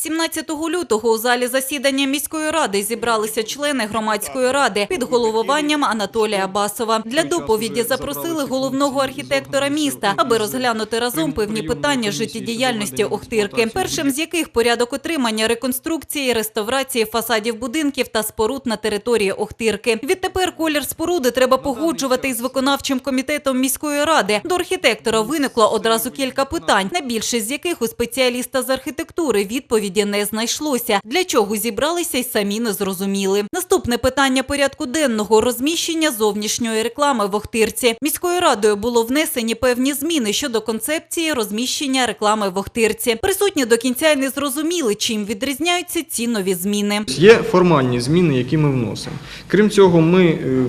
17 лютого у залі засідання міської ради зібралися члени громадської ради під головуванням Анатолія Басова. Для доповіді запросили головного архітектора міста, аби розглянути разом певні питання життєдіяльності Охтирки. Першим з яких порядок отримання реконструкції, реставрації фасадів будинків та споруд на території Охтирки. Відтепер колір споруди треба погоджувати із виконавчим комітетом міської ради. До архітектора виникло одразу кілька питань, на більшість з яких у спеціаліста з архітектури відповіді не знайшлося. Для чого зібралися й самі не зрозуміли. Наступне питання порядку денного розміщення зовнішньої реклами в Охтирці. Міською радою було внесені певні зміни щодо концепції розміщення реклами в Охтирці. Присутні до кінця й не зрозуміли, чим відрізняються ці нові зміни. Є формальні зміни, які ми вносимо. Крім цього, ми, е,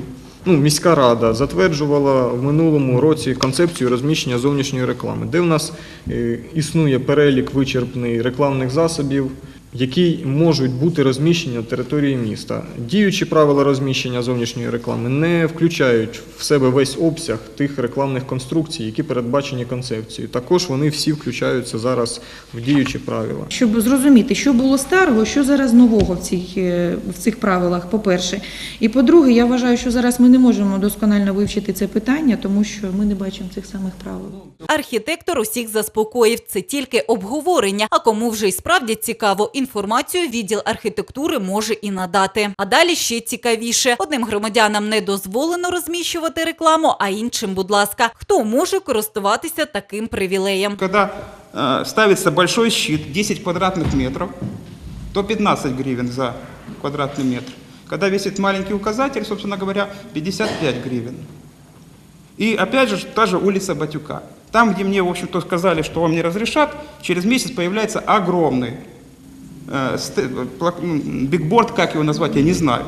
ну, міська рада затверджувала в минулому році концепцію розміщення зовнішньої реклами, де в нас е, існує перелік вичерпний рекламних засобів, які можуть бути розміщені на території міста. Діючі правила розміщення зовнішньої реклами не включають в себе весь обсяг тих рекламних конструкцій, які передбачені концепцією. Також вони всі включаються зараз в діючі правила. Щоб зрозуміти, що було старого, що зараз нового в цих, е, в цих правилах, по-перше. І по-друге, я вважаю, що зараз ми не можемо досконально вивчити це питання, тому що ми не бачимо цих самих правил. Архітектор усіх заспокоїв. Це тільки обговорення. А кому вже й справді цікаво, інформацію відділ архітектури може і надати. А далі ще цікавіше: одним громадянам не дозволено розміщувати рекламу, а іншим, будь ласка, хто може користуватися таким привілеєм? Когда э, ставится большой щит, 10 квадратных метров, то 15 гривен за квадратный метр. Когда висит маленький указатель, собственно говоря, 55 гривен. И опять же, та же улица Батюка. Там, где мне, в общем-то, сказали, что вам не разрешат, через месяц появляется огромный бигборд, как его назвать, я не знаю,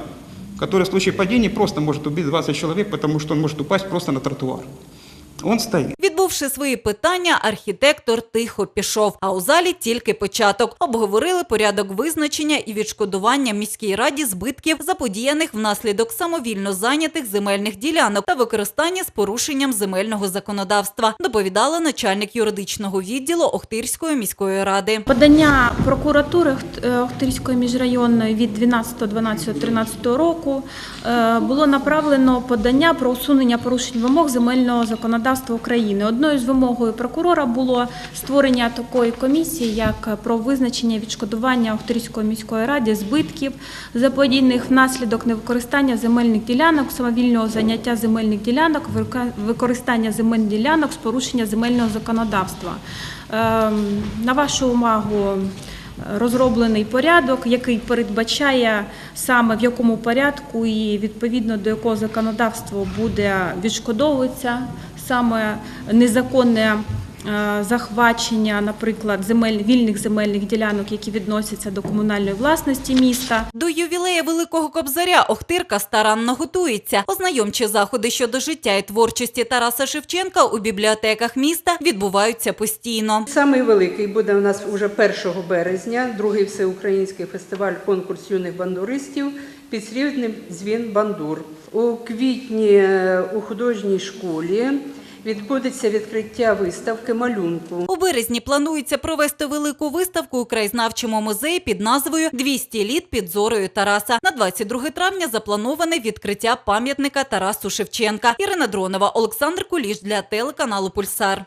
который в случае падения просто может убить 20 человек, потому что он может упасть просто на тротуар. Он стоит. Відбувши свої питання, архітектор тихо пішов. А у залі тільки початок. Обговорили порядок визначення і відшкодування міській раді збитків, заподіяних внаслідок самовільно зайнятих земельних ділянок та використання з порушенням земельного законодавства. Доповідала начальник юридичного відділу Охтирської міської ради. Подання прокуратури е, Охтирської міжрайонної від 12.12.13 року е, було направлено подання про усунення порушень вимог земельного законодавства України. Одною з вимогою прокурора було створення такої комісії, як про визначення відшкодування Охтирської міської ради збитків заподійних внаслідок невикористання земельних ділянок, самовільного заняття земельних ділянок, використання земельних ділянок з порушення земельного законодавства. Ем, На вашу увагу розроблений порядок, який передбачає саме в якому порядку і відповідно до якого законодавства буде відшкодовуватися саме незаконне захвачення, наприклад, земель вільних земельних ділянок, які відносяться до комунальної власності міста. До ювілея Великого Кобзаря Охтирка старанно готується. Ознайомчі заходи щодо життя і творчості Тараса Шевченка у бібліотеках міста відбуваються постійно. Самий великий буде у нас уже 1 березня, другий всеукраїнський фестиваль конкурс юних бандуристів підслівним дзвін бандур. У квітні е, у художній школі відбудеться відкриття виставки малюнку. У березні планується провести велику виставку у краєзнавчому музеї під назвою «200 літ під зорою Тараса. На 22 травня заплановане відкриття пам'ятника Тарасу Шевченка. Ірина Дронова, Олександр Куліш для телеканалу Пульсар.